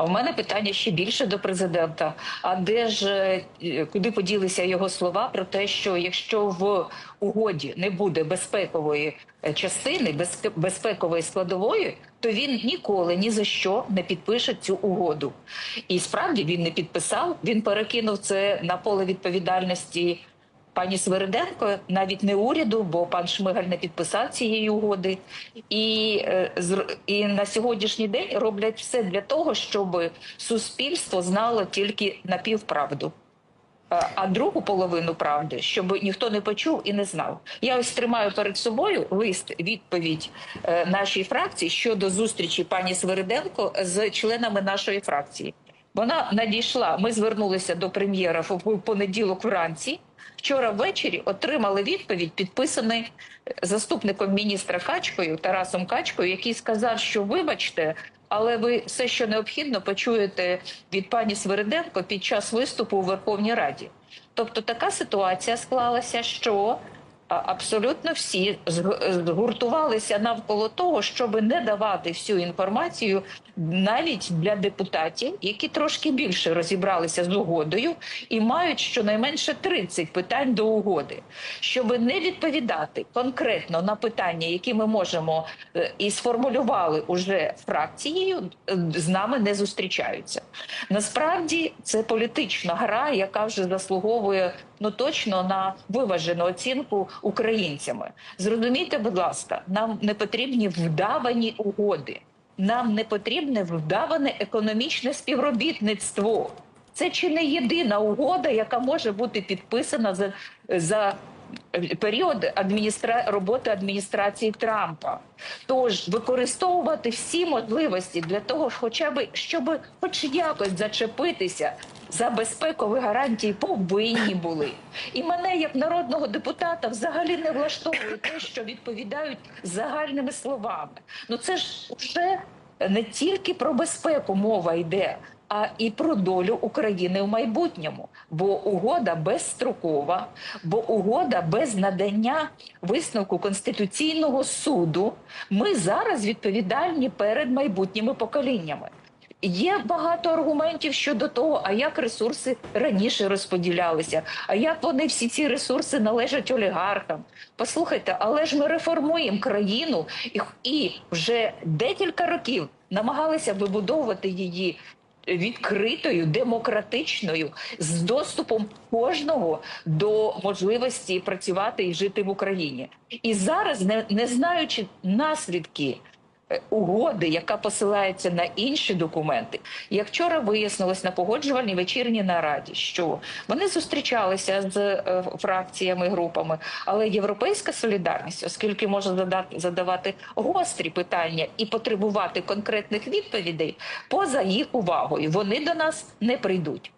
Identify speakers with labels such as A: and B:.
A: А в мене питання ще більше до президента. А де ж е, куди поділися його слова про те, що якщо в угоді не буде безпекової е, частини, безпекової складової, то він ніколи ні за що не підпише цю угоду. І справді він не підписав. Він перекинув це на поле відповідальності пані Свириденко, навіть не уряду, бо пан Шмигаль не підписав цієї угоди. І, е, і на сьогоднішній день роблять все для того, щоб суспільство знало тільки напівправду. А- А другу половину правди, щоб ніхто не почув і не знав. Я ось тримаю перед собою лист відповідь е, нашій фракції щодо зустрічі пані Свириденко з членами нашої фракції. Вона надійшла. Ми звернулися до прем'єра в понеділок вранці. Вчора ввечері отримали відповідь, підписаний заступником міністра Качкою Тарасом Качкою, який сказав, що вибачте, але ви все, що необхідно, почуєте від пані Свириденко під час виступу у Верховній Раді. Тобто така ситуація склалася, що абсолютно всі згуртувалися навколо того, щоб не давати всю інформацію навіть для депутатів, які трошки більше розібралися з угодою і мають щонайменше 30 питань до угоди, щоб не відповідати конкретно на питання, які ми можемо е, і сформулювали уже фракцією, е, з нами не зустрічаються. Насправді це політична гра, яка вже заслуговує ну точно на виважену оцінку українцями. Зрозумійте, будь ласка, нам не потрібні вдавані угоди. Нам не потрібне вдаване економічне співробітництво. Це чи не єдина угода, яка може бути підписана за, за період адміністра... роботи адміністрації Трампа. Тож використовувати всі можливості для того, хоча б щоб хоч якось зачепитися за безпекові гарантії, повинні були. І мене, як народного депутата, взагалі не влаштовує те, що відповідають загальними словами. Ну це ж вже не тільки про безпеку мова йде. А і про долю України в майбутньому, бо угода безстрокова, бо угода без надання висновку конституційного суду. Ми зараз відповідальні перед майбутніми поколіннями. Є багато аргументів щодо того, а як ресурси раніше розподілялися, а як вони всі ці ресурси належать олігархам. Послухайте, але ж ми реформуємо країну і, вже декілька років намагалися вибудовувати її відкритою, демократичною, з доступом кожного до можливості працювати і жити в Україні. І зараз, не, не знаючи наслідки угоди, яка посилається на інші документи, як вчора вияснилось на погоджувальній вечірній нараді, що вони зустрічалися з е, фракціями, групами, але європейська солідарність, оскільки може задати задавати гострі питання і потребувати конкретних відповідей, поза їх увагою, вони до нас не прийдуть.